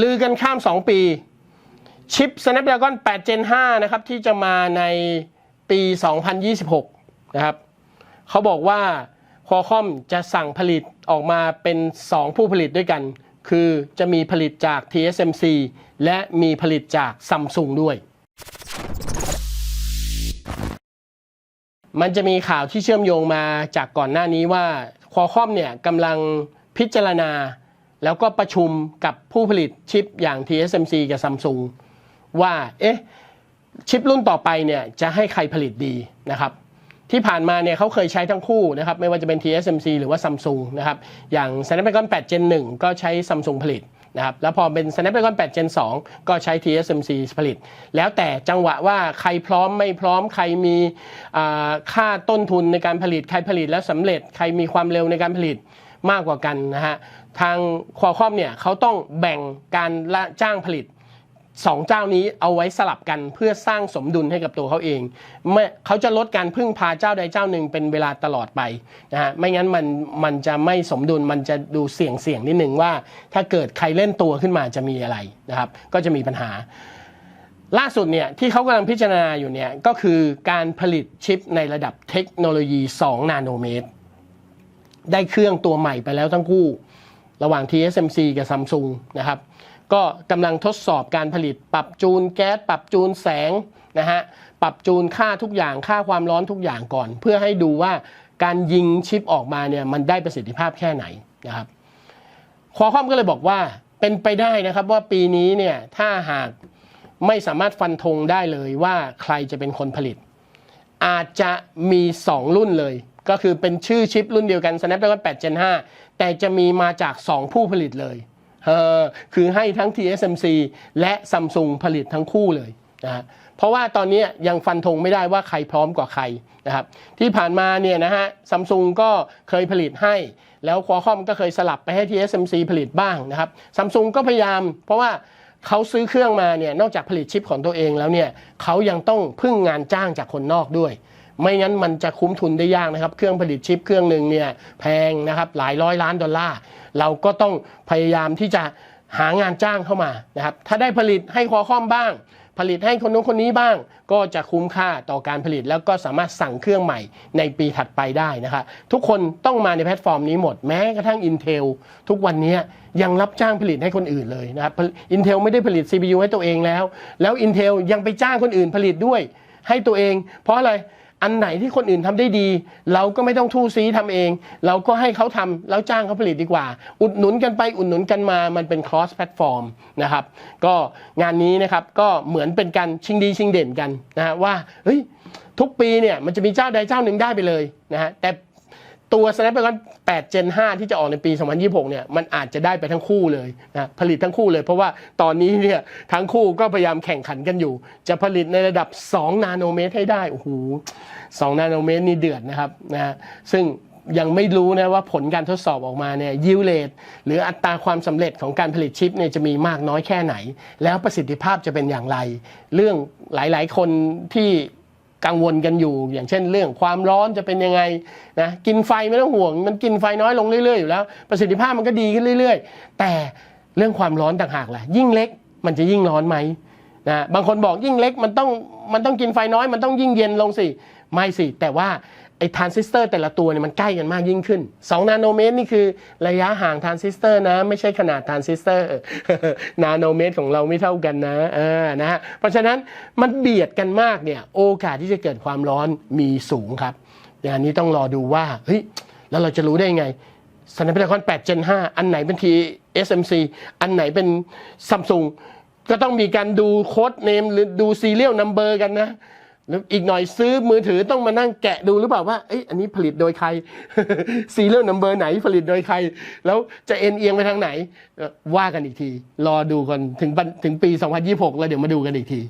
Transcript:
ลือกันข้าม 2 ปี ชิป Snapdragon 8 Gen 5 นะครับ ที่จะมาในปี 2026 นะครับ เขาบอกว่า Qualcomm จะสั่งผลิตออกมาเป็น 2 ผู้ผลิตด้วยกัน คือจะมีผลิตจาก TSMC และมีผลิตจาก Samsung ด้วย มันจะมีข่าวที่เชื่อมโยงมาจากก่อนหน้านี้ว่า Qualcomm เนี่ยกำลังพิจารณา แล้วก็ประชุมกับผู้ผลิตชิปอย่าง TSMC กับ Samsung ว่าเอ๊ะชิปรุ่นต่อไปเนี่ยจะให้ใครผลิตดีนะครับที่ผ่านมาเนี่ยเขาเคยใช้ทั้งคู่นะครับไม่ว่าจะเป็น TSMC หรือว่า Samsung นะครับอย่าง Snapdragon 8 Gen 1 ก็ใช้ Samsung ผลิตนะครับแล้วพอเป็น Snapdragon 8 Gen 2 ก็ใช้ TSMC ผลิต แล้วแต่จังหวะว่าใครพร้อมไม่พร้อมใครมีค่าต้นทุนในการผลิต ใครผลิตแล้วสำเร็จ ใครมีความเร็วในการผลิต มากกว่ากันนะฮะทางควอคอมเนี่ยเขาต้องแบ่งการจ้างผลิตสองเจ้านี้เอาไว้สลับกันเพื่อสร้างสมดุลให้กับตัวเขาเองไม่เขาจะลดการพึ่งพาเจ้าใดเจ้าหนึ่งเป็นเวลาตลอดไปนะฮะไม่งั้นมันมันจะไม่สมดุลมันจะดูเสี่ยงเสี่ยงนิดนึงว่า ถ้าเกิดใครเล่นตัวขึ้นมาจะมีอะไรนะครับ ก็จะมีปัญหา ล่าสุดเนี่ยที่เขากำลังพิจารณาอยู่เนี่ยก็คือการผลิตชิปในระดับเทคโนโลยี 2 นาโนเมตร ได้เครื่องตัวใหม่ไปแล้วทั้งคู่ ระหว่าง TSMC กับ Samsung นะครับ ก็กำลังทดสอบการผลิต ปรับจูนแก๊ส ปรับจูนแสงนะฮะ ปรับจูนค่าทุกอย่าง ค่าความร้อนทุกอย่างก่อน เพื่อให้ดูว่าการยิงชิปออกมาเนี่ยมันได้ประสิทธิภาพแค่ไหนนะครับคอคอมก็เลยบอกว่าเป็นไปได้นะครับว่าปีนี้เนี่ยถ้าหากไม่สามารถฟันธงได้เลยว่าใครจะเป็นคนผลิต อาจจะมี 2 รุ่นเลย ก็คือเป็นชื่อชิปรุ่นเดียวกัน Snapdragon 8 Gen 5 แต่จะมีมาจาก 2 ผู้ผลิตเลยเออคือให้ทั้ง TSMC และ Samsung ผลิตทั้งคู่เลยนะเพราะว่าตอนนี้ยังฟันธงไม่ได้ว่าใครพร้อมกว่าใครนะครับที่ผ่านมาเนี่ยนะฮะซัมซุงก็เคยผลิตให้ แล้วควอคอมก็เคยสลับไปให้ TSMC ผลิตบ้างนะครับซัมซุงก็พยายามเพราะว่า เขาซื้อเครื่องมาเนี่ยนอกจากผลิตชิปของตัวเองแล้วเนี่ยเขายังต้องพึ่งงานจ้างจากคนนอกด้วย ไม่งั้นมันจะคุ้มทุนได้ยากนะครับ เครื่องผลิตชิปเครื่องหนึ่งเนี่ยแพงนะครับหลายร้อยล้านดอลลาร์เราก็ต้องพยายามที่จะหางานจ้างเข้ามานะครับถ้าได้ผลิตให้คอคอมบ้าง ผลิตให้คนนู้นคนนี้บ้าง ก็จะคุ้มค่าต่อการผลิตแล้วก็สามารถสั่งเครื่องใหม่ในปีถัดไปได้นะคะทุกคนต้องมาในแพลตฟอร์มนี้หมดแม้กระทั่ง Intel ทุกวันนี้ยังรับจ้างผลิตให้คนอื่นเลยนะครับ Intel ไม่ได้ผลิต CPU ให้ตัวเองแล้ว แล้ว Intel ยังไปจ้างคนอื่นผลิตด้วยให้ตัวเอง เพราะอะไร อันไหนที่คนอื่นทำได้ดี เราก็ไม่ต้องทู่ซีทำเอง เราก็ให้เขาทำแล้วจ้างเขาผลิตดีกว่า อุดหนุนกันไปอุดหนุนกันมามันเป็น cross platform นะครับก็งานนี้นะครับก็เหมือนเป็นการชิงดีชิงเด่นกันนะฮะว่าเฮ้ยทุกปีเนี่ยมันจะมีเจ้าใดเจ้าหนึ่งได้ไปเลยนะฮะแต่ ตัว Snapdragon 8 Gen 5 ที่จะออกในปี 2026 เนี่ย มันอาจจะได้ไปทั้งคู่เลยนะ ผลิตทั้งคู่เลย เพราะว่าตอนนี้เนี่ย ทั้งคู่ก็พยายามแข่งขันกันอยู่ จะผลิตในระดับ 2 นาโนเมตรให้ได้ โอ้โห 2 นาโนเมตรนี่เดือดนะครับนะ ซึ่งยังไม่รู้นะว่าผลการทดสอบออกมาเนี่ยยิวเลตหรืออัตราความสำเร็จของการผลิตชิปเนี่ยจะมีมากน้อยแค่ไหน แล้วประสิทธิภาพจะเป็นอย่างไร เรื่องหลายๆ คนที่ กังวลกันอยู่ อย่างเช่นเรื่องความร้อนจะเป็นยังไงนะกินไฟไม่ต้องห่วง มันกินไฟน้อยลงเรื่อยๆอยู่แล้ว ประสิทธิภาพมันก็ดีขึ้นเรื่อย ๆ แต่เรื่องความร้อนต่างหากแหละยิ่งเล็กมันจะยิ่งร้อนไหมนะบางคนบอกยิ่งเล็กมันต้องมันต้องกินไฟน้อยมันต้องยิ่งเย็นลงสิ ไม่สิ แต่ว่าไอ้ทรานซิสเตอร์แต่ละตัวเนี่ยมันใกล้กันมากยิ่งขึ้น 2 นาโนเมตรนี่คือระยะห่างทรานซิสเตอร์นะ ไม่ใช่ขนาดทรานซิสเตอร์นาโนเมตรของเราไม่เท่ากันนะเออนะฮะเพราะฉะนั้นมันเบียดกันมากเนี่ยโอกาสที่จะเกิดความร้อนมีสูงครับอย่างนี้ต้องรอดูว่าเฮ้ยแล้วเราจะรู้ได้ไง Snapdragon 8 Gen 5 อันไหนเป็น TSMC อันไหนเป็น Samsung ก็ต้องมีการดูโค้ดเนมหรือดูซีเรียลนัมเบอร์กันนะ แล้วอีกหน่อยซื้อมือถือต้องมานั่งแกะดูหรือเปล่าว่าเอ้ยอันนี้ผลิตโดยใครซีเรียลนัมเบอร์ไหนผลิตโดยใคร แล้วจะเอ็นเอียงไปทางไหน ว่ากันอีกที รอดูกันถึงปันถึงปี 2026 แล้วเดี๋ยวมาดูกันอีกที